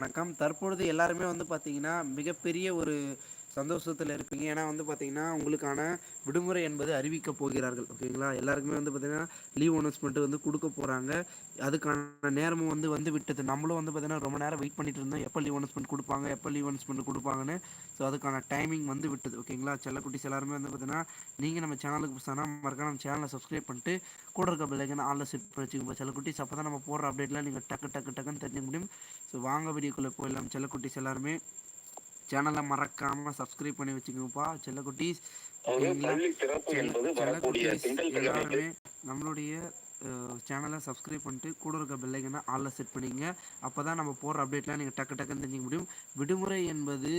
வணக்கம். தற்பொழுது எல்லாருமே வந்து பார்த்தீங்கன்னா மிகப்பெரிய ஒரு சந்தோஷத்தில் இருப்பீங்க ஏன்னா வந்து பார்த்தீங்கன்னா உங்களுக்கான விடுமுறை என்பது அறிவிக்க போகிறார்கள். ஓகேங்களா? எல்லாருக்குமே வந்து பார்த்தீங்கன்னா லீவ் அனௌன்ஸ்மெண்ட் வந்து கொடுக்க போகிறாங்க அதுக்கான நேரமும் வந்து வந்து விட்டது. நம்மளும் வந்து பார்த்தீங்கன்னா ரொம்ப நேரம் வெயிட் பண்ணிட்டு இருந்தோம். எப்போ லீவ் அனௌன்ஸ்மெண்ட் கொடுப்பாங்க? எப்போ லீவ் அனௌன்ஸ்மெண்ட் கொடுப்பாங்கன்னு? ஸோ அதுக்கான டைமிங் வந்து விட்டது. ஓகேங்களா? செல்லக்குட்டிஸ் எல்லாருமே வந்து பார்த்தீங்கன்னா நீங்கள் நம்ம சேனலுக்கு புதுசானா மறக்காம நம்ம சேனலை சப்ஸ்கிரைப் பண்ணிட்டு கூட இருக்க பிள்ளைங்க ஆளில் செட் பண்ணி வச்சுக்கோங்க. செல்லக்குட்டிஸ் அப்போ தான் நம்ம போடுற அப்டேட்லாம் நீங்கள் டக்கு டக்கு டக்குன்னு தெரிஞ்சுக்க முடியும். ஸோ வாங்க வீடியோக்குள்ளே போயிடலாம். செல்லக்குட்டிஸ் எல்லாருமே. சேனலை மறக்காம சப்ஸ்கிரைப் பண்ணி வச்சுக்கோங்கப்பா. செல்லக்குட்டீஸ் வரக்கூடிய செல்லக்குட்டீஸ் எல்லாருமே நம்மளுடைய சேனலை சப்ஸ்கிரைப் பண்ணிட்டு கூட இருக்க பெல்லைக்கனை ஆளில் செட் பண்ணிங்க அப்போ தான் நம்ம போகிற அப்டேட்லாம் நீங்கள் டக்கு டக்குன்னு தெரிஞ்சிக்க முடியும். விடுமுறை என்பது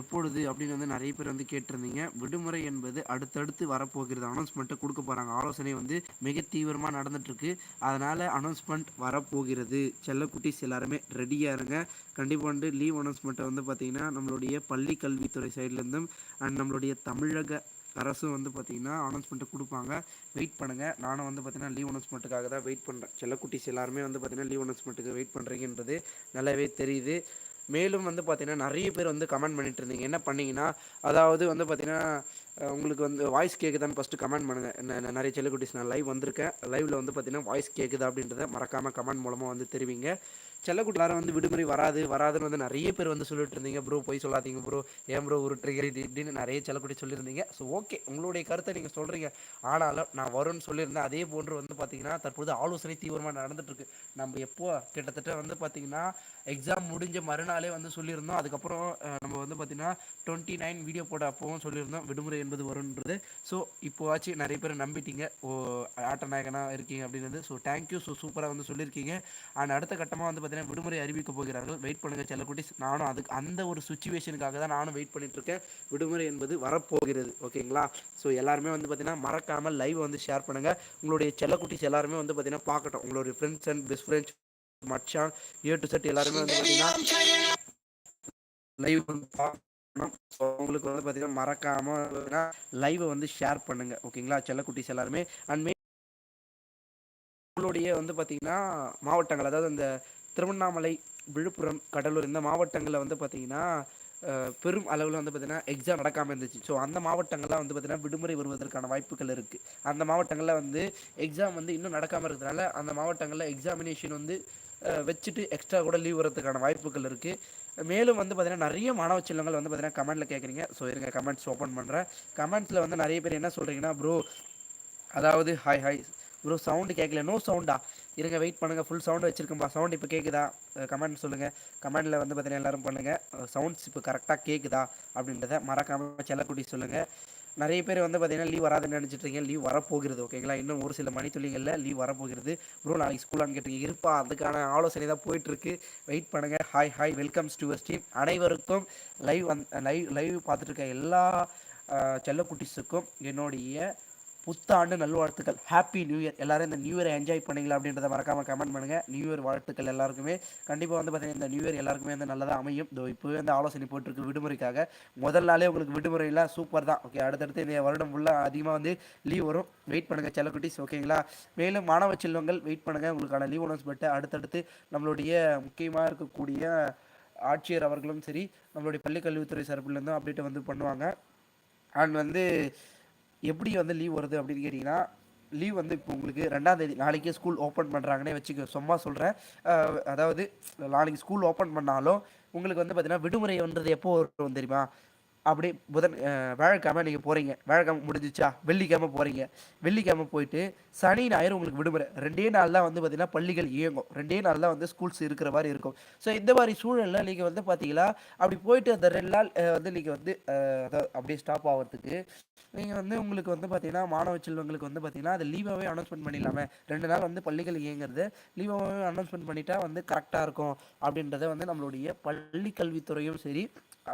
எப்பொழுது அப்படின்னு வந்து நிறைய பேர் வந்து கேட்டிருந்தீங்க. விடுமுறை என்பது அடுத்தடுத்து வரப்போகிறது. அனௌன்ஸ்மெண்ட்டை கொடுக்க போகிறாங்க ஆலோசனை வந்து மிக தீவிரமாக நடந்துட்டுருக்கு. அதனால் அனௌன்ஸ்மெண்ட் வரப்போகிறது. செல்லக்குட்டிஸ் எல்லாருமே ரெடியாக இருங்க. கண்டிப்பாக வந்து லீவ் அனௌன்ஸ்மெண்ட்டை வந்து பார்த்திங்கன்னா நம்மளுடைய பள்ளி கல்வித்துறை சைட்லேருந்தும் அண்ட் நம்மளுடைய தமிழக அரசும் வந்து பார்த்திங்கன்னா அனௌன்ஸ்மெண்ட்டு கொடுப்பாங்க. வெயிட் பண்ணுங்கள் நானும் வந்து பார்த்திங்கன்னா லீவ் அனௌன்ஸ்மெண்ட்டுக்காக தான் வெயிட் பண்ணுறேன் செல்லக்குட்டிஸ் எல்லாருமே வந்து பார்த்திங்கன்னா லீவ் அனௌன்ஸ்மெண்ட்டுக்கு வெயிட் பண்ணுறீங்கன்றது நல்லாவே தெரியுது. மேலும் வந்து பார்த்திங்கன்னா நிறைய பேர் வந்து கமெண்ட் பண்ணிட்டு இருந்தீங்க. என்ன பண்ணீங்கன்னா அதாவது வந்து பார்த்திங்கன்னா உங்களுக்கு வந்து வாய்ஸ் கேட்குதான்னு ஃபஸ்ட்டு கமெண்ட் பண்ணுங்கள் நிறைய செல்லக்குட்டிஸ் நான் லைவ் வந்திருக்கேன். லைவில் வந்து பார்த்திங்கன்னா வாய்ஸ் கேட்குதா அப்படின்றத மறக்காமல் கமெண்ட் மூலமாக வந்து தெரிவிங்க. செல்லக்குட்டி வந்து விடுமுறை வராது வராதுன்னு வந்து நிறைய பேர் வந்து சொல்லிட்டு இருந்தீங்க ப்ரோ போய் சொல்லாதீங்க ப்ரோ. ஏன் ப்ரோ உருட்டுறீங்க இது இப்படின்னு நிறைய செல்லக்குட்டி சொல்லியிருந்தீங்க. ஸோ ஓகே உங்களுடைய கருத்தை நீங்கள் சொல்கிறீங்க ஆனாலும் நான் வரும்னு சொல்லியிருந்தேன். அதே போன்று வந்து பார்த்தீங்கன்னா தற்போது ஆலோசனை தீவிரமாக நடந்துட்டுருக்கு. நம்ம எப்போ கிட்டத்தட்ட வந்து பார்த்தீங்கன்னா எக்ஸாம் முடிஞ்ச மறுநாளே வந்து சொல்லியிருந்தோம். அதுக்கப்புறம் நம்ம வந்து பார்த்தீங்கன்னா டுவெண்ட்டி நைன் வீடியோ போட அப்போவும் சொல்லியிருந்தோம். விடுமுறை என்பது வரும்ன்றது. ஸோ இப்போவாச்சும் நிறைய பேர் நம்பிட்டீங்க. ஓ ஆட்ட நாயகனாக இருக்கீங்க அப்படின்றது. ஸோ தேங்க்யூ ஸோ சூப்பராக வந்து சொல்லியிருக்கீங்க. அண்ட் அடுத்த கட்டமாக வந்து பார்த்தீங்கன்னா விடுமுறை அறிவிக்க போகிறார்கள். வெயிட் பண்ணுங்கள் செல்லக்குட்டிஸ் நானும் அதுக்கு அந்த ஒரு சுச்சுவேஷனுக்காக தான் நானும் வெயிட் பண்ணிட்டு இருக்கேன். விடுமுறை என்பது வரப்போகிறது. ஓகேங்களா ஸோ எல்லாருமே வந்து பார்த்தீங்கன்னா மறக்காமல் லைவ் வந்து ஷேர் பண்ணுங்கள் உங்களுடைய செல்லக்குட்டிஸ் எல்லாருமே வந்து பார்த்தீங்கன்னா பார்க்கட்டும். உங்களுடைய ஃப்ரெண்ட்ஸ் அண்ட் பெஸ்ட் ஃப்ரெண்ட்ஸ் மச்சான் ஏ டு செட் எல்லாருமே வந்து பார்த்தீங்கன்னா லைவ் வந்து பார்க்கணும். ஸோ உங்களுக்கு வந்து பார்த்தீங்கன்னா மறக்காமல் லைவை வந்து ஷேர் பண்ணுங்கள் ஓகேங்களா செல்லக்குட்டிஸ் எல்லாருமே. அண்ட் உங்களுடைய வந்து பார்த்தீங்கன்னா மாவட்டங்கள் அதாவது அந்த திருவண்ணாமலை விழுப்புரம் கடலூர் இந்த மாவட்டங்களில் வந்து பார்த்தீங்கன்னா பெரும் அளவில் வந்து பார்த்திங்கன்னா எக்ஸாம் நடக்காமல் இருந்துச்சு. ஸோ அந்த மாவட்டங்கள்லாம் வந்து பார்த்தீங்கன்னா விடுமுறை வருவதற்கான வாய்ப்புகள் இருக்குது அந்த மாவட்டங்களில் வந்து எக்ஸாம் வந்து இன்னும் நடக்காமல் இருக்கிறதுனால அந்த மாவட்டங்களில் எக்ஸாமினேஷன் வந்து வச்சுட்டு எக்ஸ்ட்ரா கூட லீவ் வரதுக்கான வாய்ப்புகள் இருக்குது மேலும் வந்து பார்த்திங்கன்னா நிறைய மாணவ செல்வங்கள் வந்து பார்த்தீங்கன்னா கமெண்ட்டில் கேட்குறீங்க ஸோ இருங்க கமெண்ட்ஸ் ஓப்பன் பண்ணுறேன் கமெண்ட்ஸில் வந்து நிறைய பேர் என்ன சொல்கிறீங்கன்னா ப்ரோ அதாவது ஹாய் ஹாய் ப்ரோ சவுண்டு கேட்கல நோ சவுண்டா இருங்க வெயிட் பண்ணுங்கள் ஃபுல் சவுண்டு வச்சுருக்கேன்ப்பா சவுண்ட் இப்போ கேட்குதா கமெண்ட் சொல்லுங்கள் கமெண்டில் வந்து பார்த்தீங்கன்னா எல்லாரும் பண்ணுங்கள் சவுண்ட்ஸ் இப்போ கரெக்டாக கேட்குதா அப்படின்றத மறக்காமல் செல்லக்குட்டி சொல்லுங்கள் நிறைய பேர் வந்து பார்த்தீங்கன்னா லீவ் வராதுன்னு நினச்சிட்டு இருக்கீங்க. லீவ் வரப்போகிறது ஓகேங்களா இன்னும் ஒரு சில மணித்துளிகளில் லீவ் வரப்போகிறது. ப்ரோ நாளைக்கு ஸ்கூலான்னு கேட்டிருக்கீங்க. இருப்பா அதுக்கான ஆலோசனை தான் போயிட்டுருக்கு. வெயிட் பண்ணுங்கள் hi hi welcomes to stream அனைவருக்கும் லைவ் வந் லைவ் லைவ் பார்த்துட்டு இருக்க எல்லா செல்லக்குட்டிஸுக்கும் என்னுடைய புத்தாண்டு நல்வாழ்த்துக்கள். ஹாப்பி நியூ இயர் எல்லாரும் இந்த நியூ இயரை என்ஜாய் பண்ணீங்களா அப்படின்றத மறக்காம கமெண்ட் பண்ணுங்க. நியூ இயர் வாழ்த்துக்கள் எல்லாருக்குமே. கண்டிப்பாக வந்து பார்த்தீங்கன்னா இந்த நியூ இயர் எல்லாருக்குமே வந்து நல்லதாக அமையும். இதோ இப்போவே வந்து ஆலோசனை போட்டிருக்கு விடுமுறைக்காக. முதல் நாளே உங்களுக்கு விடுமுறையில் சூப்பர் தான். ஓகே அடுத்தடுத்து இந்த வருடம் ஃபுல்லாக அதிகமாக வந்து லீவ் வரும். வெயிட் பண்ணுங்க செல்லக்குட்டிஸ் ஓகேங்களா மேலும் மாணவ செல்வங்கள் வெயிட் பண்ணுங்க. உங்களுக்கான லீவ் அனௌன்ஸ்மெண்ட்டை அடுத்தடுத்து நம்மளுடைய முக்கியமாக இருக்கக்கூடிய ஆட்சியர் அவர்களும் சரி நம்மளுடைய பள்ளிக்கல்வித்துறை சார்பிலேருந்தும் அப்டேட் வந்து பண்ணுவாங்க. அண்ட் வந்து எப்படி வந்து லீவ் வருது அப்படின்னு கேட்டிங்கன்னா லீவ் வந்து இப்போ உங்களுக்கு ரெண்டாம் தேதி நாளைக்கே ஸ்கூல் ஓப்பன் பண்ணுறாங்கன்னே வச்சுக்க சும்மா சொல்கிறேன் அதாவது நாளைக்கு ஸ்கூல் ஓப்பன் பண்ணாலும் உங்களுக்கு வந்து பார்த்தீங்கன்னா விடுமுறைன்றது எப்போ வரும் தெரியுமா? அப்படி புதன் வியாழக்கிழமை நீங்கள் போகிறீங்க வியாழக்கிழமை முடிஞ்சிச்சா? வெள்ளிக்கிழமை போகிறீங்க வெள்ளிக்கிழமை போயிட்டு சனி ஞாயிறு உங்களுக்கு விடுமுறை. ரெண்டே நாள் தான் வந்து பார்த்தீங்கன்னா பள்ளிகள் இயங்கும். ரெண்டே நாள் தான் வந்து ஸ்கூல்ஸ் இருக்கிற மாதிரி இருக்கும். ஸோ இந்த மாதிரி சூழலில் நீங்கள் வந்து பார்த்தீங்கன்னா அப்படி போயிட்டு அந்த ரெண்டு நாள் வந்து நீங்கள் வந்து அதாவது அப்படியே ஸ்டாப் ஆகிறதுக்கு நீங்கள் வந்து உங்களுக்கு வந்து பார்த்தீங்கன்னா மாணவ செல்வங்களுக்கு வந்து பார்த்தீங்கன்னா அது லீவாகவே அனௌன்ஸ்மெண்ட் பண்ணிடலாமே. ரெண்டு நாள் வந்து பள்ளிகள் இயங்குறது லீவாகவே அனௌன்ஸ்மெண்ட் பண்ணிட்டா வந்து கரெக்டாக இருக்கும் அப்படின்றத வந்து நம்மளுடைய பள்ளி கல்வித்துறையும் சரி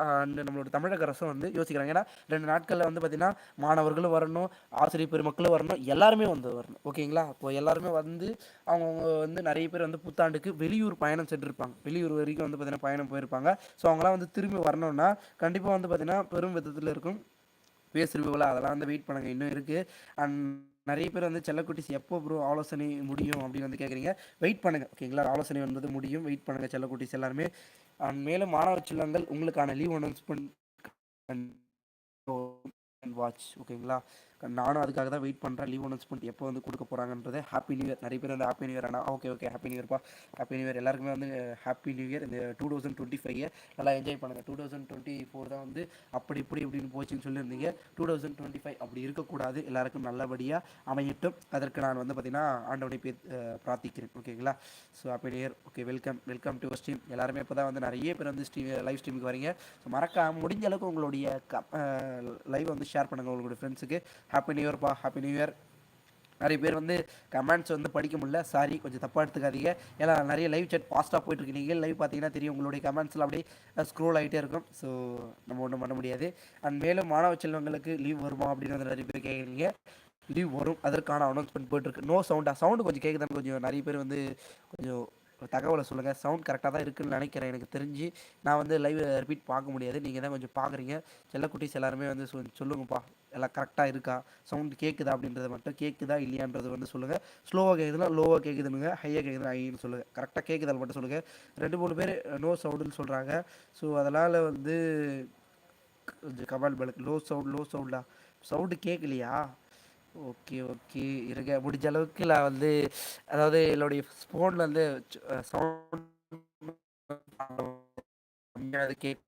அண்ட் நம்மளோட தமிழக அரசும் வந்து யோசிக்கிறாங்க. ஏன்னா ரெண்டு நாட்களில் வந்து பார்த்தீங்கன்னா மாணவர்களும் வரணும் ஆசிரியர் பெருமக்களும் வரணும் எல்லாருமே வந்து வரணும். ஓகேங்களா? இப்போ எல்லாருமே வந்து அவங்கவுங்க வந்து நிறைய பேர் வந்து புத்தாண்டுக்கு வெளியூர் பயணம் சென்றிருப்பாங்க. வெளியூர் வரைக்கும் வந்து பார்த்தீங்கன்னா பயணம் போயிருப்பாங்க. ஸோ அவங்களாம் வந்து திரும்பி வரணும்னா கண்டிப்பாக வந்து பார்த்தீங்கன்னா பெரும் விதத்தில் இருக்கும் பேசுருவிகளா அதெல்லாம் வந்து வெயிட் பண்ணுங்க. இன்னும் இருக்குது அண்ட் நிறைய பேர் வந்து செல்லக்குட்டிஸ் எப்போ ப்ரோ ஆலோசனை முடியும் அப்படின்னு வந்து கேட்குறீங்க வெயிட் பண்ணுங்கள் ஓகேங்களா? ஆலோசனை என்பது முடியும். வெயிட் பண்ணுங்க செல்லக்குட்டிஸ் எல்லாருமே. அண்ட் மேலும் மாணவ சில்லங்கள் உங்களுக்கான லீவ் அனௌன்ஸ்மெண்ட் வாட்ச் ஓகேங்களா? நானும் அதுக்காக தான் வெயிட் பண்ணுறேன் லீவ் அனௌன்ஸ்மெண்ட் எப்போ வந்து கொடுக்க போகிறாங்கன்றது ஹாப்பி நியூ இயர் நிறைய பேர் வந்து ஹாப்பி நியூ இயர் ஆனால் ஓகே ஓகே ஹாப்பி நியூ இயர்ப்பா ஹாப்பி நியூ இயர் எல்லாருக்குமே வந்து ஹாப்பி நியூ இயர் இந்த டூ தௌசண்ட் டுவெண்ட்டி ஃபைவ் நல்லா என்ஜாய் பண்ணுங்கள் டூ தௌசண்ட் டுவெண்ட்டி ஃபோர் தான் வந்து அப்படி இப்படி இப்படின்னு போச்சுன்னு சொல்லியிருந்தீங்க. டூ தௌசண்ட் டுவெண்ட்டி ஃபைவ் அப்படி இருக்கக்கூடாது. எல்லாருக்கும் நல்லபடியாக அமையட்டும். அதற்கு நான் வந்து பார்த்தீங்கன்னா ஆண்டவனை பே பிரார்த்திக்கிறேன். ஓகேங்களா so happy new year okay welcome welcome to stream எல்லாருமே இப்போ தான் வந்து நிறைய பேர் வந்து ஸ்ட்ரீம் லைவ் ஸ்ட்ரீமுக்கு வரீங்க. ஸோ மறக்காம முடிஞ்ச அளவுக்கு உங்களுடைய லைவ் வந்து ஷேர் பண்ணுங்கள் உங்களுடைய ஃப்ரெண்ட்ஸுக்கு ஹாப்பி நியூ இயர்ப்பா ஹாப்பி நியூ இயர் நிறைய பேர் வந்து கமெண்ட்ஸ் வந்து படிக்க முடியல. சாரி கொஞ்சம் தப்பாக எடுத்துக்காதீங்க. ஏன்னா நிறைய லைவ் சேட் ஃபாஸ்ட்டாக போயிட்டுருக்கு. நீங்கள் லைவ் பார்த்தீங்கன்னா தெரியும் உங்களுடைய கமெண்ட்ஸ்லாம் அப்படியே ஸ்க்ரோல் ஆகிட்டே இருக்கும். ஸோ நம்ம ஒன்றும் பண்ண முடியாது. அண்ட் மேலும் மாணவ செல்வங்களுக்கு லீவ் வருமா அப்படின்னு வந்து நிறைய பேர் கேட்குறீங்க. லீவ் வரும். அதற்கான அனௌன்ஸ்மெண்ட் போயிட்டுருக்கு. நோ சவுண்டா சவுண்டு கொஞ்சம் கேட்குதான்னு கொஞ்சம் நிறைய பேர் வந்து கொஞ்சம் தகவலை சொல்லுங்கள் சவுண்ட் கரெக்டாக தான் இருக்குன்னு நினைக்கிறேன். எனக்கு தெரிஞ்சு நான் வந்து லைவ் ரிப்பீட் பார்க்க முடியாது. நீங்கள் தான் கொஞ்சம் பார்க்குறீங்க. செல்லக்குட்டிஸ் எல்லாருமே வந்து சொல் சொல்லுங்கப்பா. எல்லாம் கரெக்டாக இருக்கா? சவுண்ட் கேட்குதா அப்படின்றத மட்டும் கேட்குதா இல்லையான்றது வந்து சொல்லுங்கள் ஸ்லோவாக கேட்குதுன்னா லோவாக கேட்குதுனுங்க ஹையாக கேட்குதுன்னா ஹைன்னு சொல்லுங்கள் கரெக்டாக கேட்குதால் மட்டும் சொல்லுங்கள் ரெண்டு மூணு பேர் நோ சவுண்டுன்னு சொல்கிறாங்க ஸோ அதனால் வந்து கொஞ்சம் கமால் பலுக்கு லோ சவுண்ட் லோ சவுண்டா சவுண்டு கேட்கலையா ஓகே ஓகே. இருக்க முடிஞ்ச அளவுக்கு நான் வந்து அதாவது என்னுடைய ஃபோனில் வந்து சவுண்ட் கேக்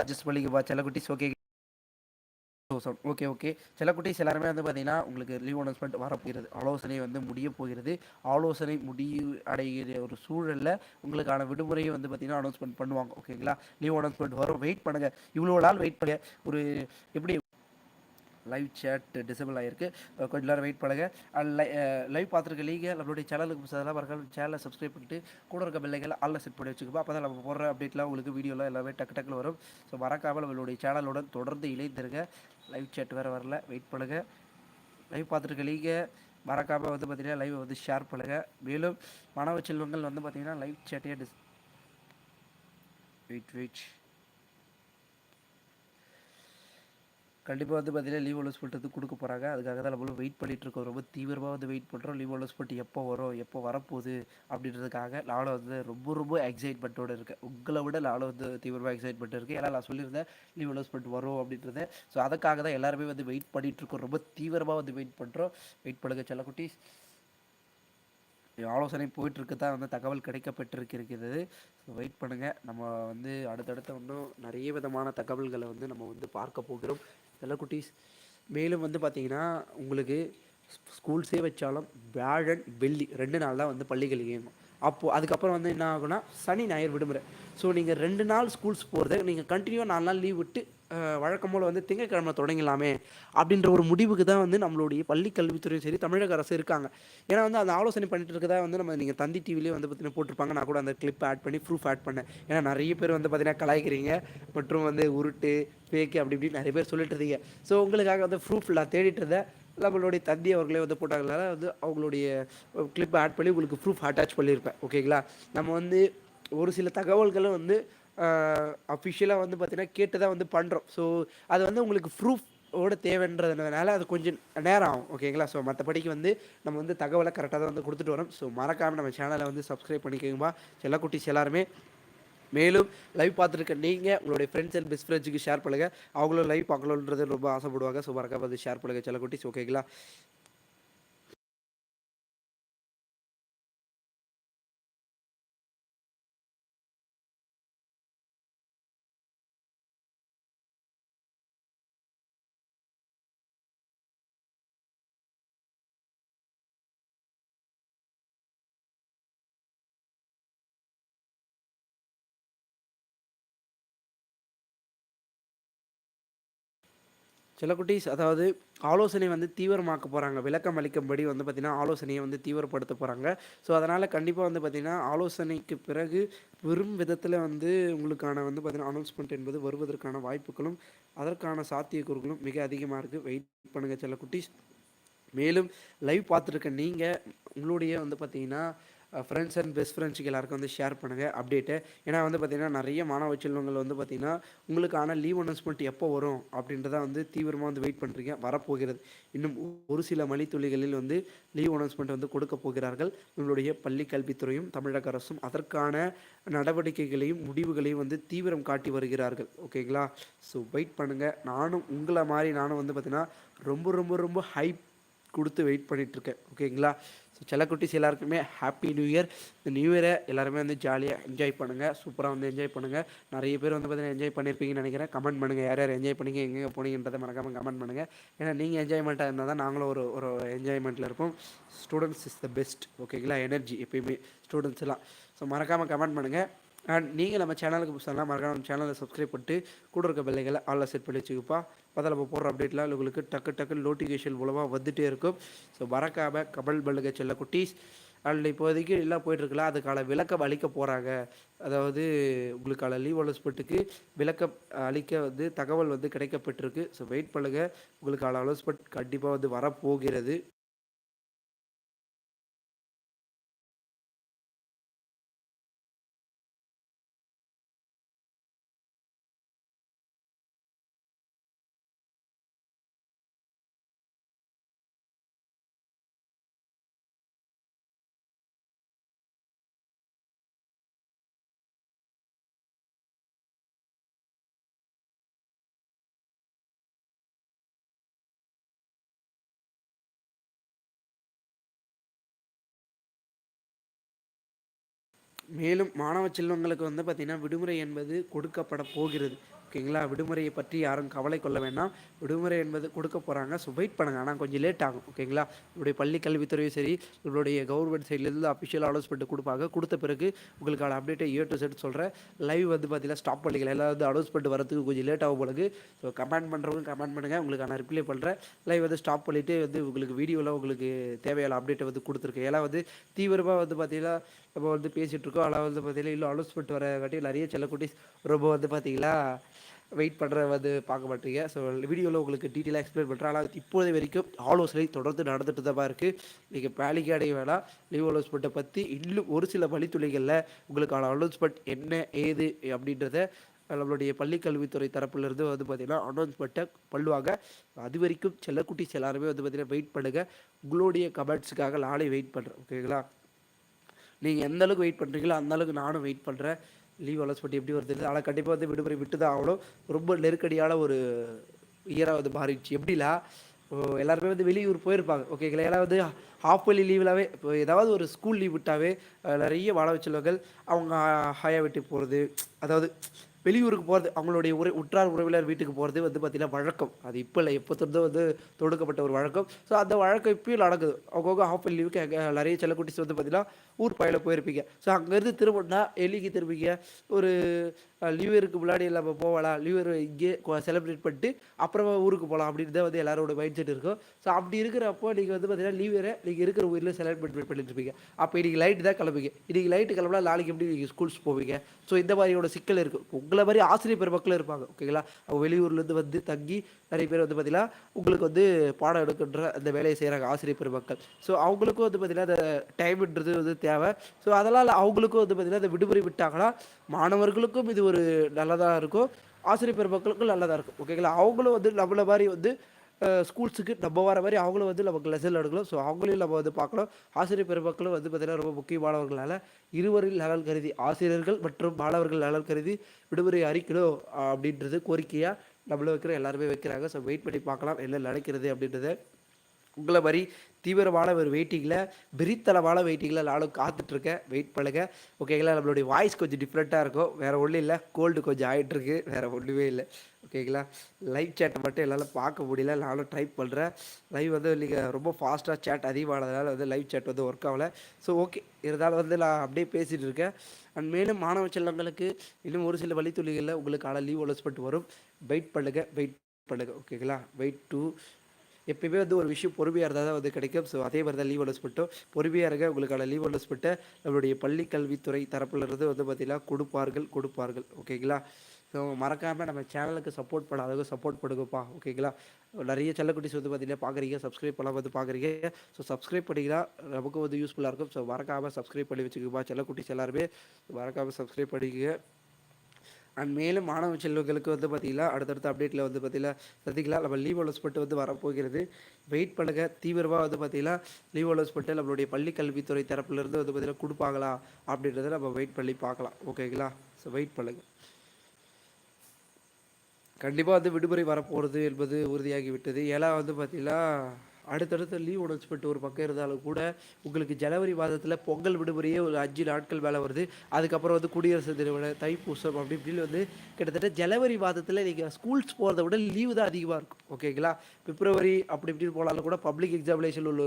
அட்ஜஸ்ட் பண்ணிக்கப்பா. செல்லக்குட்டிஸ் ஓகே ஓகே ஓகே செல்லக்குட்டிஸ் எல்லாருமே வந்து பார்த்தீங்கன்னா உங்களுக்கு லீவ் அனௌன்ஸ்மெண்ட் வரப்போகிறது ஆலோசனை வந்து முடிய போகிறது ஆலோசனை முடிவு அடைகிற ஒரு சூழலில் உங்களுக்கான விடுமுறையை வந்து பார்த்தீங்கன்னா அனௌன்ஸ்மெண்ட் பண்ணுவாங்க. ஓகேங்களா லீவ் அனௌன்ஸ்மெண்ட் வரும். வெயிட் பண்ணுங்கள் இவ்வளோ நாள் வெயிட் பண்ணுங்க. ஒரு எப்படி லைவ் சேட் டிசபிள் ஆகிருக்கு கொஞ்ச நேரம் வெயிட் பண்ணுங்க. லைவ் பார்த்துருக்க நம்மளுடைய சேனலுக்கு புதுசாக மறக்காம சேனலை சப்ஸ்கிரைப் பண்ணிட்டு கூட இருக்க பிள்ளைகள் ஆல்ல செட் பண்ணி வச்சுக்கப்போ அப்போ தான் நம்ம போடுற அப்டேட்லாம் உங்களுக்கு வீடியோலாம் எல்லாமே டக்கு டக்குன்னு வரும். ஸோ மறக்காமல் நம்மளுடைய சேனலுடன் தொடர்ந்து இணைந்துருங்க. லைவ் சேட் வேறு வரல. வெயிட் பண்ணுங்கள் லைவ் பார்த்துருக்க மறக்காமல் வந்து பார்த்தீங்கன்னா லைவை வந்து ஷேர் பண்ணுங்கள் மேலும் மாணவ செல்வங்கள் வந்து பார்த்தீங்கன்னா லைவ் சேட்டையே டிஸ் வெயிட் வெயிட் கண்டிப்பாக வந்து பார்த்தீங்கன்னா லீவ் அலோஸ் போட்டு கொடுக்க போகிறாங்க அதுக்காக தான் நம்மளும் வெயிட் பண்ணிகிட்ருக்கோம் இருக்கோம். ரொம்ப தீவிரமாக வந்து வெயிட் பண்ணுறோம் லீவ் அலோஸ்மெண்ட் எப்போ வரும் எப்போ வரப்போகுது அப்படின்றதுக்காக நானும் வந்து ரொம்ப ரொம்ப எக்ஸைட்மெண்ட்டோடு இருக்கேன் உங்களை விட நானும் வந்து தீவிரமாக எக்ஸைட்மெண்ட் இருக்கேன் ஏன்னா நான் சொல்லியிருந்தேன் லீவ் அலோஸ்மெண்ட் வரும் அப்படின்றத. ஸோ அதுக்காக தான் எல்லாருமே வந்து வெயிட் பண்ணிகிட்ருக்கோம் இருக்கோம். ரொம்ப தீவிரமாக வந்து வெயிட் பண்ணுறோம் வெயிட் பண்ணுங்க செல்லக்குட்டீஸ். ஆலோசனை போயிட்டுருக்கு தான் வந்து தகவல் கிடைக்கப்பட்டிருக்கிறது. ஸோ வெயிட் பண்ணுங்கள் நம்ம வந்து அடுத்தடுத்த இன்னும் நிறைய விதமான தகவல்களை வந்து நம்ம வந்து பார்க்க போகிறோம். செல்லக்குட்டீஸ் மேலும் வந்து பார்த்தீங்கன்னா உங்களுக்கு ஸ்கூல்ஸே வச்சாலும் வியாழன் வெள்ளி ரெண்டு நாள் தான் வந்து பள்ளிகள் இயங்கும். அப்போது அதுக்கப்புறம் வந்து என்ன ஆகும்னா சனி ஞாயிறு விடுமுறை. ஸோ நீங்கள் ரெண்டு நாள் ஸ்கூல்ஸ் போகிறத நீங்கள் கண்டினியூவாக நாலு நாள் லீவ் விட்டு வழக்கம் போல் வந்து திங்கட்கிழமை தொடங்கலாமே அப்படின்ற ஒரு முடிவுக்கு தான் வந்து நம்மளுடைய பள்ளி கல்வித்துறையும் சரி தமிழக அரசு இருக்காங்க. ஏன்னா வந்து அந்த ஆலோசனை பண்ணிட்டு இருக்கதா வந்து நம்ம நீங்கள் தந்தி டிவிலேயே வந்து பார்த்தீங்கன்னா போட்டிருப்பாங்க. நான் கூட அந்த கிளிப் ஆட் பண்ணி ப்ரூஃப் ஆட் பண்ணேன். ஏன்னா நிறைய பேர் வந்து பார்த்தீங்கன்னா கலாய்க்கிறீங்க. மற்றும் வந்து உருட்டு பேக்கு அப்படி இப்படி நிறைய பேர் சொல்லிட்டு இருந்தீங்க ஸோ உங்களுக்காக வந்து ப்ரூஃப் நான் தேடிட்டு இருந்தேன். நம்மளுடைய தந்தி அவர்களே வந்து போட்டாங்களால வந்து அவங்களுடைய கிளிப் ஆட் பண்ணி உங்களுக்கு ப்ரூஃப் அட்டாச் பண்ணியிருப்பேன். ஓகேங்களா நம்ம வந்து ஒரு சில தகவல்களும் வந்து அஃபிஷியலாக வந்து பார்த்தீங்கன்னா கேட்டு தான் வந்து பண்ணுறோம் ஸோ அது வந்து உங்களுக்கு ப்ரூஃப் ஓட தேவைன்றதுனால அது கொஞ்சம் நேரம் ஆகும் ஓகேங்களா ஸோ மற்றபடிக்கு வந்து நம்ம வந்து தகவலை கரெக்டாக தான் வந்து கொடுத்துட்டு வரோம். ஸோ மறக்காமல் நம்ம சேனலை வந்து சப்ஸ்கிரைப் பண்ணிக்கோங்கப்பா செல்லக்குட்டிஸ் எல்லாருமே. மேலும் லைவ் பார்த்துருக்க நீங்கள் உங்களுடைய ஃப்ரெண்ட்ஸ் அண்ட் பெஸ்ட் ஃப்ரெண்ட்ஸுக்கு ஷேர் பண்ணுங்கள் அவங்களும் லைவ் பார்க்கணுன்றது ரொம்ப ஆசைப்படுவாங்க. ஸோ மறக்காம வந்து ஷேர் பண்ணுங்கள் செல்லக்குட்டிஸ் ஓகேங்களா செல்லக்குட்டீஸ் அதாவது ஆலோசனை வந்து தீவிரமாக்க போகிறாங்க விளக்கம் அளிக்கும்படி வந்து பார்த்திங்கன்னா ஆலோசனையை வந்து தீவிரப்படுத்த போகிறாங்க ஸோ அதனால் கண்டிப்பாக வந்து பார்த்திங்கன்னா ஆலோசனைக்கு பிறகு வெறும் விதத்தில் வந்து உங்களுக்கான வந்து பார்த்திங்கன்னா அனௌன்ஸ்மெண்ட் என்பது வருவதற்கான வாய்ப்புகளும் அதற்கான சாத்தியக்கூறுகளும் மிக அதிகமாக இருக்குது வெயிட் பண்ணுங்கள் செல்லக்குட்டீஸ் மேலும் லைவ் பார்த்துருக்க நீங்கள் உங்களுடைய வந்து பார்த்தீங்கன்னா ஃப்ரெண்ட்ஸ் அண்ட் பெஸ்ட் ஃப்ரெண்ட்ஸுக்கு எல்லாருக்கும் வந்து ஷேர் பண்ணுங்கள் அப்டேட்டு ஏன்னா வந்து பார்த்திங்கன்னா நிறைய மாணவ செல்வங்கள் வந்து பார்த்திங்கன்னா உங்களுக்கான லீவ் அனௌன்ஸ்மெண்ட் எப்போ வரும் அப்படின்றத வந்து தீவிரமாக வந்து வெயிட் பண்ணுறீங்க வரப்போகிறது. இன்னும் ஒரு சில மணித்துளிகளில் வந்து லீவ் அனௌன்ஸ்மெண்ட் வந்து கொடுக்க போகிறார்கள். உங்களுடைய பள்ளி கல்வித்துறையும் தமிழக அரசும் அதற்கான நடவடிக்கைகளையும் முடிவுகளையும் வந்து தீவிரம் காட்டி வருகிறார்கள். ஓகேங்களா ஸோ வெயிட் பண்ணுங்கள் நானும் உங்களை மாதிரி நானும் வந்து பார்த்திங்கன்னா ரொம்ப ரொம்ப ரொம்ப ஹைப் கொடுத்து வெயிட் பண்ணிகிட்ருக்கேன் ஓகேங்களா ஸோ செல்லக்குட்டிஸ் எல்லாருக்குமே ஹாப்பி நியூ இயர் இந்த நியூ இயரை எல்லாருமே வந்து ஜாலியாக என்ஜாய் பண்ணுங்கள் சூப்பராக வந்து என்ஜாய் பண்ணுங்கள் நிறைய பேர் வந்து பார்த்தீங்கன்னா என்ஜாய் பண்ணியிருப்பீங்கன்னு நினைக்கிறேன். கமெண்ட் பண்ணுங்கள் யார் யார் என்ஜாய் பண்ணீங்க எங்கெங்கே போனீங்கன்றதை மறக்காமல் கமெண்ட் பண்ணுங்கள் ஏன்னா நீங்கள் என்ஜாய்மெண்ட்டாக இருந்தால் தான் நாங்களும் ஒரு ஒரு என்ஜாய்மெண்ட்டில் இருப்போம். ஸ்டூடெண்ட்ஸ் இஸ் த பெஸ்ட் ஓகேங்களா எனர்ஜி எப்பயுமே. ஸ்டூடெண்ட்ஸ் எல்லாம். ஸோ மறக்காமல் கமெண்ட் பண்ணுங்கள் அண்ட் நீங்கள் நம்ம சேனலுக்கு புதுசாக மறக்காம நம்ம சேனலை சப்ஸ்கிரைப் பண்ணிட்டு கூட இருக்க பிள்ளைகளை ஆளில் செட் பண்ணி வச்சுக்கப்பா. பதில் நம்ம போடுற அப்டேட்லாம் உங்களுக்கு டக்கு டக்கு நோட்டிஃபிகேஷன் மூலமாக வந்துகிட்டே இருக்கும். ஸோ மறக்காம கமல் பல்லுக செல்ல குட்டீஸ். அண்ட் இப்போதைக்கு எல்லாம் போயிட்டுருக்குல அதுக்கான விளக்கம் அளிக்க போகிறாங்க அதாவது உங்களுக்கான லீவ் அலோஸ்மெண்ட்டுக்கு விளக்கம் அளிக்க வந்து தகவல் வந்து கிடைக்கப்பட்டிருக்கு. ஸோ வெயிட் பண்ணுங்கள் உங்களுக்கான அலோஸ்மெண்ட் கண்டிப்பாக வந்து வரப்போகிறது. மேலும் மாணவ செல்வங்களுக்கு வந்து பார்த்திங்கன்னா விடுமுறை என்பது கொடுக்கப்பட போகிறது. ஓகேங்களா? விடுமுறையை பற்றி யாரும் கவலை கொள்ள வேண்டாம். விடுமுறை என்பது கொடுக்க போகிறாங்க ஸோ வெயிட் பண்ணுங்கள் ஆனால் கொஞ்சம் லேட் ஆகும். ஓகேங்களா? உங்களுடைய பள்ளி கல்வித்துறையும் சரி உங்களுடைய கவர்மெண்ட் சைட்லேருந்து அஃபிஷியல் அனௌன்ஸ்மெண்ட் கொடுப்பாங்க. கொடுத்த பிறகு உங்களுக்கான அப்டேட்டை ஏ டு செட் சொல்கிறேன் லைவ் வந்து பார்த்தீங்கன்னா ஸ்டாப் பண்ணிக்கலாம். எல்லாம் வந்து அனௌன்ஸ்மெண்ட் வரதுக்கு கொஞ்சம் லேட் ஆகும் பிறகு ஸோ கமெண்ட் பண்ணுறவங்க கமெண்ட் பண்ணுங்கள் உங்களுக்கு நான் ரிப்ளை பண்ணுறேன் லைவ் வந்து ஸ்டாப் பண்ணிவிட்டு வந்து உங்களுக்கு வீடியோவில் உங்களுக்கு தேவையான அப்டேட்டை வந்து கொடுத்துருக்கேன். ஏன்னா வந்து தீவிரமாக வந்து பார்த்தீங்கன்னா நம்ம வந்து பேசிகிட்ருக்கோம் ஆனால் வந்து பார்த்தீங்கன்னா இல்லை அனௌன்ஸ்மெண்ட் வர காட்டி நிறைய செல்லக்குட்டிஸ் ரொம்ப வந்து பார்த்தீங்கன்னா வெயிட் பண்ணுற வந்து பார்க்க மாட்டீங்க. ஸோ வீடியோவில் உங்களுக்கு டீட்டெயிலாக எக்ஸ்பிளைன் பண்ணுறேன் ஆனால் இப்போது வரைக்கும் ஆலோசனை தொடர்ந்து நடந்துட்டு தான் இருக்குது நீங்கள் பேலிக்கு அடைய வேணாம். லீவ் அனௌன்ஸ்மெண்ட்டை பற்றி இன்னும் ஒரு சில வழித்துளிகளில் உங்களுக்கான அனௌன்ஸ்மெண்ட் என்ன ஏது அப்படின்றத நம்மளுடைய பள்ளி கல்வித்துறை தரப்புலேருந்து வந்து பார்த்திங்கன்னா அனௌன்ஸ்மெண்ட்டை பண்ணுவாங்க. அது வரைக்கும் செல்லக்குட்டிஸ் எல்லாருமே வந்து பார்த்திங்கன்னா வெயிட் பண்ணுங்கள் உங்களுடைய கமெண்ட்ஸுக்காக நாளை வெயிட் பண்ணுறேன் ஓகேங்களா நீங்கள் எந்த அளவுக்கு வெயிட் பண்ணுறீங்களோ அந்த அளவுக்கு நானும் வெயிட் பண்ணுறேன் லீவ் அலோஸ்மெண்ட் எப்படி வருது ஆனால் கண்டிப்பாக வந்து விடுமுறை விட்டு தான் ஆகணும். ரொம்ப நெருக்கடியான ஒரு இயராக வந்து மாறிடுச்சு. எப்படிலாம் எல்லாருமே வந்து வெளியூர் போயிருப்பாங்க. ஓகேங்களா ஏன்னா வந்து ஹாஃப் வலி லீவ்லாவே இப்போ ஏதாவது ஒரு ஸ்கூல் லீவ் விட்டாவே நிறைய மாணவ செல்வங்கள் அவங்க ஹாயா விட்டு போகிறது அதாவது வெளியூருக்கு போகிறது அவங்களுடைய உரை உற்றார் உறவினர் வீட்டுக்கு போகிறது வந்து பார்த்திங்கன்னா வழக்கம். அது இப்போ இல்லை எப்போ தொடர்ந்து வந்து தொடுக்கப்பட்ட ஒரு வழக்கம். ஸோ அந்த வழக்கம் இப்பயும் நடக்குது. அவங்கவுங்க ஹாஃப் லீவுக்கு நிறைய செல்லக்குட்டிஸ் வந்து பார்த்திங்கன்னா ஊர் பயணம் போயிருப்பீங்க. ஸோ அங்கேருந்து திரும்பினா எல்லிக்கு திரும்பிங்க. ஒரு நியூ இயருக்கு முன்னாடி நம்ம போகலாம். நியூ இயர் இங்கே செலிப்ரேட் பண்ணிட்டு அப்புறமா ஊருக்கு போகலாம் அப்படின்னு தான் வந்து எல்லாரோட மைண்ட் செட் இருக்கும். ஸோ அப்படி இருக்கிறப்போ நீங்கள் வந்து பார்த்தீங்கன்னா நியூ இயரை நீங்கள் இருக்கிற ஊரில் செலிப்ரேட் பண்ணிட்டு இருப்பீங்க. அப்போ இன்றைக்கி லைட்டு தான் கிளம்புங்க இன்றைக்கி லைட்டு கிளம்புனா நாளைக்கு எப்படி நீங்கள் ஸ்கூல்ஸ் போவீங்க? ஸோ இந்த மாதிரியோட சிக்கல் இருக்குது உங்களை மாதிரி ஆசிரியர் பெருமக்களும் இருப்பாங்க. ஓகேங்களா அவங்க வெளியூர்லேருந்து வந்து தங்கி நிறைய பேர் வந்து பார்த்திங்கன்னா உங்களுக்கு வந்து பாடம் எடுக்கின்ற அந்த வேலையை செய்கிறாங்க ஆசிரியர் பெருமக்கள். ஸோ அவங்களுக்கும் வந்து பார்த்திங்கன்னா அந்த டைம்ன்றது வந்து தேவை. ஸோ அதனால் அவங்களுக்கும் வந்து பார்த்திங்கன்னா இந்த விடுமுறை விட்டாங்கன்னா மாணவர்களுக்கும் இது ஒரு நல்லதாக இருக்கும். ஆசிரியர் பெருமக்களுக்கும் நல்லதாக இருக்கும். ஓகேங்களா அவங்களும் வந்து நம்மள மாதிரி வந்து ஸ்கூல்ஸுக்கு நம்ம வர மாதிரி அவங்களும் வந்து நமக்கு லெசன் எடுக்கணும். ஸோ அவங்களையும் நம்ம வந்து பார்க்கணும். ஆசிரியர் பெருமக்களும் வந்து பார்த்திங்கன்னா ரொம்ப முக்கியமானவர்களால் இருவரில் நலன் கருதி ஆசிரியர்கள் மற்றும் மாணவர்கள் நலன் கருதி விடுமுறை அறிக்கணும் அப்படின்றது கோரிக்கையாக நம்மள வைக்கிற எல்லாருமே வைக்கிறாங்க. ஸோ வெயிட் பண்ணி பார்க்கலாம் என்ன நடக்கிறது அப்படின்றத. உங்களை மாதிரி தீவிரமான ஒரு வெயிட்டிங்கில் விரித்தளமான வெயிட்டிங்கில் நானும் காத்துட்ருக்கேன். வெயிட் பண்ணுங்க. ஓகேங்களா நம்மளுடைய வாய்ஸ் கொஞ்சம் டிஃப்ரெண்ட்டாக இருக்கும். வேறு ஒன்றும் இல்லை. கோல்டு கொஞ்சம் ஆகிட்டுருக்கு வேறு ஒன்றுமே இல்லை. ஓகேங்களா லைவ் சேட்டை மட்டும் என்னால் பார்க்க முடியல. நானும் ட்ரை பண்ணுறேன் லைவ் வந்து நீங்கள் ரொம்ப ஃபாஸ்ட்டாக சேட் அதிகமானதுனால வந்து லைவ் சேட் வந்து ஒர்க் ஆகலை. ஸோ ஓகே இருந்தாலும் வந்து நான் அப்படியே பேசிகிட்டு இருக்கேன் அண்ட் மேலும் மாணவ செல்லங்களுக்கு இன்னும் ஒரு சில வழித்துளிகளில் உங்களுக்கு லீவ் அலோஸ்மெண்ட் வரும். வெயிட் பண்ணுங்கள் வெயிட் பண்ணுங்கள் ஓகேங்களா வெயிட் டூ எப்பயுமே வந்து ஒரு விஷயம் பொறுமையாக இருந்தால் தான் வந்து கிடைக்கும். ஸோ அதே மாதிரி தான் லீவ் அனௌன்ஸ்மெண்ட்டும் பொறுமையாக இருக்க உங்களுக்கான லீவ் அனௌன்ஸ்மெண்ட்டை நம்மளுடைய பள்ளி கல்வித்துறை தரப்புலேருந்து வந்து பார்த்திங்கன்னா கொடுப்பார்கள் கொடுப்பார்கள். ஓகேங்களா? ஸோ மறக்காமல் நம்ம சேனலுக்கு சப்போர்ட் பண்ணாதவங்க சப்போர்ட் பண்ணுங்கப்பா. ஓகேங்களா? நிறைய செல்லக்குட்டிஸ் வந்து பார்த்தீங்கன்னா பார்க்குறீங்க சப்ஸ்கிரைப் பண்ணால் வந்து பார்க்குறீங்க ஸோ சப்ஸ்கிரைப் பண்ணிங்கன்னா நமக்கு வந்து யூஸ்ஃபுல்லாக இருக்கும். ஸோ மறக்காமல் சப்ஸ்கிரைப் பண்ணி வச்சுக்கோப்பா செல்லக்குட்டிஸ் எல்லாருமே. மறக்காமல் சப்ஸ்கிரைப் பண்ணிக்கோங்க. அண்ட் மேலும் மாணவ செல்வங்களுக்கு வந்து பார்த்திங்கன்னா அடுத்தடுத்த அப்டேட்டில் வந்து பார்த்திங்கன்னா சந்திக்கலாம். நம்ம லீவ் அலோஸ்மெண்ட் வந்து வரப்போகிறது. வெயிட் பண்ணுங்க. தீவிரமாக வந்து பார்த்திங்கன்னா லீவ் அலோஸ்மெண்ட்டு நம்மளுடைய பள்ளி கல்வித்துறை தரப்புலேருந்து வந்து பார்த்திங்கன்னா கொடுப்பாங்களா அப்படின்றத நம்ம வெயிட் பண்ணி பார்க்கலாம். ஓகேங்களா ஸோ வெயிட் பண்ணுங்கள் கண்டிப்பாக வந்து விடுமுறை வரப்போகிறது என்பது உறுதியாகிவிட்டது. ஏன்னா வந்து பார்த்திங்கன்னா அடுத்தடுத்த லீவ் அனௌன்ஸ்மெண்ட் ஒரு பக்கம் இருந்தாலும் கூட உங்களுக்கு ஜனவரி மாதத்தில் பொங்கல் விடுமுறையே ஒரு அஞ்சு நாட்கள் மேலே வருது. அதுக்கப்புறம் வந்து குடியரசு தின தைப்பூசம் அப்படி இப்படின்னு வந்து கிட்டத்தட்ட ஜனவரி மாதத்தில் நீங்கள் ஸ்கூல்ஸ் போகிறத விட லீவு தான் அதிகமாக இருக்கும். ஓகேங்களா பிப்ரவரி அப்படி இப்படின்னு போனாலும் கூட பப்ளிக் எக்ஸாமினேஷன் உள்ள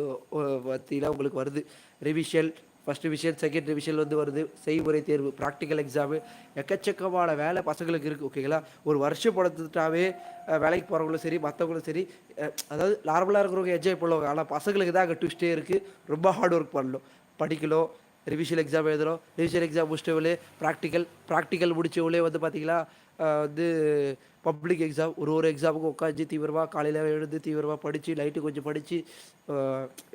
பார்த்தீங்கன்னா உங்களுக்கு வருது. ரிவிஷன் ஃபஸ்ட் விஷயம் செகண்ட் டிவிஷன் வந்து வருது. செய்முறை தேர்வு ப்ராக்டிக்கல் எக்ஸாமு எக்கச்சக்கமான வேலை பசங்களுக்கு இருக்குது ஓகேங்களா ஒரு வருஷம் படுத்துட்டாவே வேலைக்கு போகிறவங்களும் சரி மற்றவங்களும் சரி அதாவது நார்மலாக இருக்கிறவங்க என்ஜாய் பண்ணுவாங்க. ஆனால் பசங்களுக்கு தான் அங்கே ட்விஸ்டே இருக்குது ரொம்ப ஹார்ட் ஒர்க் பண்ணணும். படிக்கணும் ரிவிஷன் எக்ஸாம் எழுதணும். ரிவிஷன் எக்ஸாம் முடிச்சவங்களே ப்ராக்டிக்கல் ப்ராக்டிக்கல் முடித்தவளே வந்து பார்த்திங்களா வந்து பப்ளிக் எக்ஸாம் ஒரு ஒரு எக்ஸாமுக்கும் உட்காந்து தீவிரமாக காலையில் எழுந்து தீவிரமாக படித்து நைட்டு கொஞ்சம் படித்து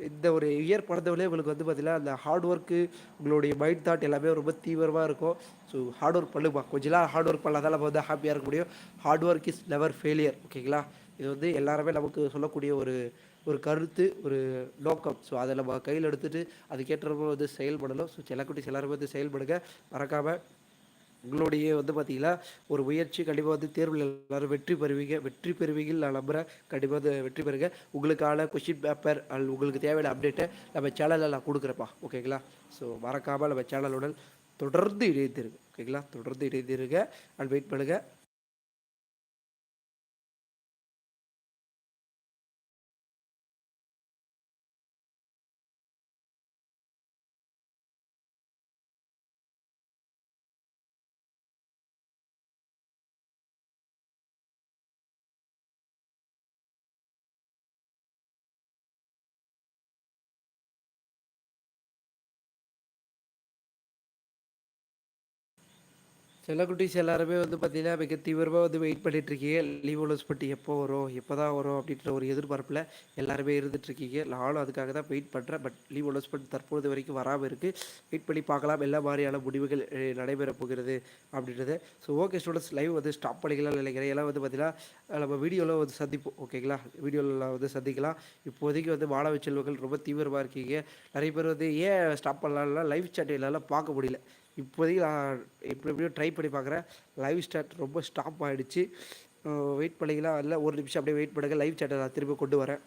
இந்த ஒரு இயர் பிறந்தவங்களே உங்களுக்கு வந்து பார்த்திங்கன்னா அந்த ஹார்ட் ஒர்க்கு உங்களுடைய மைண்ட் தாட் எல்லாமே ரொம்ப தீவிரமாக இருக்கும். ஸோ ஹார்ட் ஒர்க் பண்ணுமா கொஞ்ச நாள் ஹார்ட் ஒர்க் பண்ணால் தான் நம்ம வந்து ஹாப்பியாக இருக்க முடியும். Hard work is never failure ஓகேங்களா இது வந்து எல்லாருமே நமக்கு சொல்லக்கூடிய ஒரு ஒரு கருத்து ஒரு நோக்கம். ஸோ அதை நம்ம கையில் எடுத்துகிட்டு அதுக்கேற்ற வந்து செயல்படணும். ஸோ செல்லக்குட்டிஸ் எல்லாருமே வந்து செயல்படுங்க. மறக்காமல் உங்களுடைய வந்து பார்த்தீங்கன்னா ஒரு முயற்சி கண்டிப்பாக வந்து தேர்வில் எல்லாரும் வெற்றி பெறுவீங்க. வெற்றி பெறுவீங்கன்னு நான் நம்புகிறேன் கண்டிப்பாக வந்து வெற்றி பெறுங்க. உங்களுக்கான கொஷின் பேப்பர் அல் உங்களுக்கு தேவையான அப்டேட்டை நம்ம சேனலில் நான் கொடுக்குறேப்பா ஓகேங்களா? ஸோ மறக்காமல் நம்ம சேனலுடன் தொடர்ந்து இணைந்திருங்க. ஓகேங்களா? தொடர்ந்து இணைந்திருங்க. அண்ட் வெயிட் பண்ணுங்கள் செல்லக்குட்டீஸ் எல்லாருமே வந்து பார்த்தீங்கன்னா மிக தீவிரமாக வந்து வெயிட் பண்ணிகிட்ருக்கீங்க இருக்கீங்க. லீவ் அனௌன்ஸ்மெண்ட் எப்போ வரும் எப்போ தான் வரும் அப்படின்ற ஒரு எதிர்பார்ப்பில் எல்லாருமே இருந்துட்டு இருக்கீங்க. நானும் அதுக்காக தான் வெயிட் பண்ணுறேன் பட் லீவ் அனௌன்ஸ்மெண்ட் தற்பொழுது வரைக்கும் வராமல் இருக்குது வெயிட் பண்ணி பார்க்கலாம். எல்லா மாதிரியான முடிவுகள் நடைபெற நடைபெறப் போகிறது அப்படின்றது. ஸோ ஓகே ஸ்டூடெண்ட்ஸ் லைவ் வந்து ஸ்டாப் பண்ணிக்கலாம்னு நினைக்கிறேன். எல்லாம் வந்து பார்த்தீங்கன்னா நம்ம வீடியோவில் வந்து சந்திப்போம். ஓகேங்களா வீடியோவில் வந்து சந்திக்கலாம். இப்போதைக்கு வந்து மாணவ செல்வங்கள் ரொம்ப தீவிரமாக இருக்கீங்க. நிறைய பேர் வந்து ஏன் ஸ்டாப் பண்ணலாம்னா லைவ் சாட் எல்லாம் பார்க்க முடியல. இப்போதைக்கு நான் எப்படி எப்படியோ ட்ரை பண்ணி பார்க்குறேன். லைவ் ஸ்டார்ட் ரொம்ப ஸ்டாப் ஆகிடுச்சு வெயிட் பண்ணிக்கலாம் இல்லை ஒரு நிமிஷம் அப்படியே வெயிட் பண்ணுங்கள் லைவ் சாட்டை நான் திரும்ப கொண்டு வரேன்.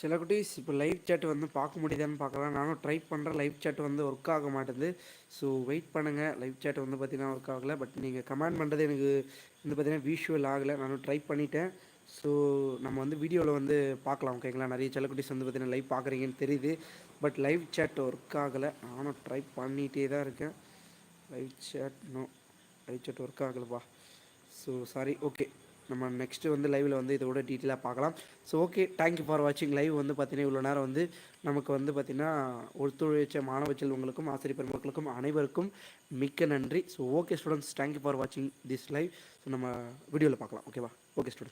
சில குட்டீஸ் இப்போ லைவ் சேட் வந்து பார்க்க முடியுதான்னு பார்க்கலாம். நானும் ட்ரை பண்ணுறேன் லைவ் சேட் வந்து ஒர்க் ஆக மாட்டேது. ஸோ வெயிட் பண்ணுங்கள் லைவ் சேட் வந்து பார்த்தீங்கன்னா ஒர்க் ஆகலை. பட் நீங்கள் கமெண்ட் பண்ணுறது எனக்கு வந்து பார்த்தீங்கன்னா விஷுவல் ஆகலை. நானும் ட்ரை பண்ணிட்டேன். ஸோ நம்ம வந்து வீடியோவில் வந்து பார்க்கலாம் ஓகேங்களா நிறைய சில குட்டீஸ் வந்து பார்த்தீங்கன்னா லைவ் பார்க்குறீங்கன்னு தெரியுது. பட் லைவ் சேட் ஒர்க் ஆகலை. நானும் ட்ரை பண்ணிகிட்டே தான் இருக்கேன். Live chat no live chat work ஆகலைப்பா. So sorry okay நம்ம நெக்ஸ்ட்டு வந்து லைவில் வந்து இதோட டீட்டெயிலாக பார்க்கலாம். So okay thank you for வாட்சிங் லைவ் வந்து பார்த்தீங்கன்னா இவ்வளோ நேரம் வந்து நமக்கு வந்து பார்த்திங்கன்னா ஒத்துழைச்ச மாணவ செல்வங்களுக்கும் ஆசிரியர் பெருமக்களுக்கும் அனைவருக்கும் மிக்க நன்றி. So okay students thank you for வாட்சிங் திஸ் லைவ் ஸோ நம்ம வீடியோவில் பார்க்கலாம். ஓகேவா ஓகே ஸ்டூடெண்ட்ஸ்